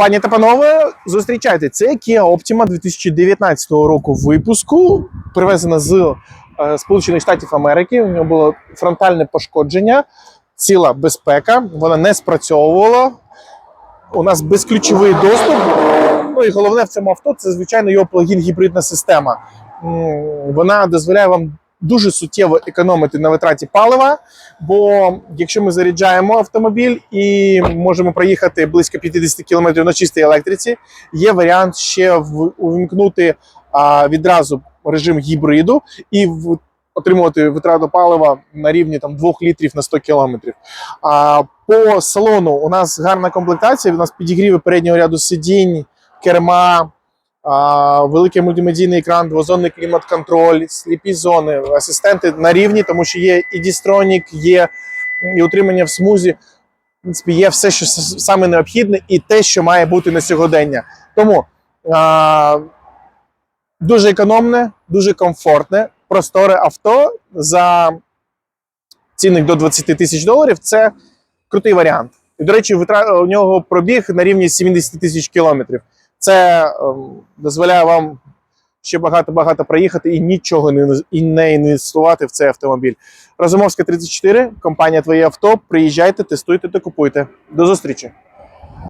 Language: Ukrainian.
Пані та панове, зустрічайте, це Kia Optima 2019 року випуску, привезена з е, Сполучених Штатів Америки. У нього було фронтальне пошкодження, ціла безпека, вона не спрацьовувала. У нас безключовий доступ. Ну і головне в цьому авто це, звичайно, його плагін-гібридна система. Вона дозволяє вам дуже суттєво економити на витраті палива. Бо якщо ми заряджаємо автомобіль і можемо проїхати близько 50 км на чистій електриці, є варіант ще увімкнути а, відразу режим гібриду і в, отримувати витрату палива на рівні там 2 літрів на 100 км. А, по салону у нас гарна комплектація. У нас підігріви переднього ряду сидінь, керма. Великий мультимедійний екран, двозонний клімат-контроль, сліпі зони, асистенти на рівні, тому що є і Дістронік, є і утримання в смузі. В принципі, є все, що саме необхідне, і те, що має бути на сьогодення. Тому а, дуже економне, дуже комфортне, просторе авто за цінник до 20 тисяч доларів. Це крутий варіант. І, до речі, у нього пробіг на рівні 70 тисяч кілометрів. Це ем, дозволяє вам ще багато-багато проїхати і нічого не, і не інвестувати в цей автомобіль. Розумовська 34, компанія Твоє авто. Приїжджайте, тестуйте та купуйте. До зустрічі!